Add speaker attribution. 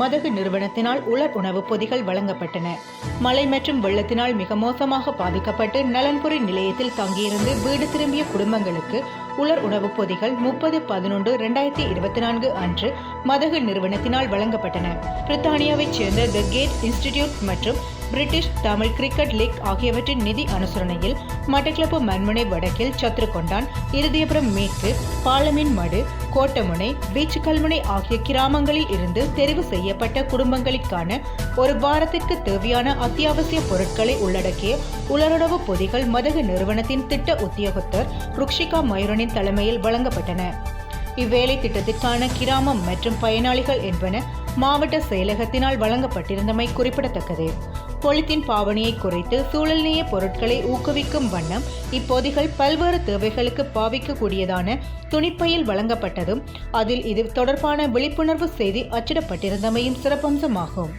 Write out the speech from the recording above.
Speaker 1: மதகு நிறுவனத்தினால் உலர் உணவுப் பொதிகள் வழங்கப்பட்டன. மழை மற்றும் வெள்ளத்தினால் மிக மோசமாக பாதிக்கப்பட்டு நலன்புரி நிலையத்தில் தங்கியிருந்து வீடு திரும்பிய குடும்பங்களுக்கு உலர் உணவுப் பொதிகள் முப்பது பதினொன்று இரண்டாயிரத்தி இருபத்தி நான்கு அன்று மதகு நிறுவனத்தினால் வழங்கப்பட்டன. பிரித்தானியாவைச் சேர்ந்த த கேட் இன்ஸ்டிடியூட் மற்றும் பிரிட்டிஷ் தமிழ் கிரிக்கெட் லீக் ஆகியவற்றின் நிதி அனுசரணையில் மட்டக்களப்பு மண்முனை வடக்கில் சத்ருகொண்டான் இருதயபுரம் மேற்கு பாலமின் மடு கோட்டமுனை பீச் கல்முனை ஆகிய கிராமங்களில் இருந்து தெரிவு செய்யப்பட்ட குடும்பங்களுக்கான ஒரு வாரத்திற்கு தேவையான அத்தியாவசிய பொருட்களை உள்ளடக்கிய உலருணவு பொதிகள் மதகு நிறுவனத்தின் திட்ட உத்தியோகத்தர் ருக்ஷிகா மயூரனின் தலைமையில் வழங்கப்பட்டன. இவ்வேலை திட்டத்திற்கான கிராமம் மற்றும் பயனாளிகள் என்பன மாவட்ட செயலகத்தினால் வழங்கப்பட்டிருந்தமை குறிப்பிடத்தக்கது. பொலித்தீன் பாவனையை குறைத்து சூழல்நேய பொருட்களை ஊக்குவிக்கும் வண்ணம் இப்பொதிகள் பல்வேறு தேவைகளுக்கு பாவிக்கக்கூடியதான துணிப்பையில் வழங்கப்பட்டதும் அதில் இது தொடர்பான விழிப்புணர்வு செய்தி அச்சிடப்பட்டிருந்தமையும் சிறப்பம்சமாகும்.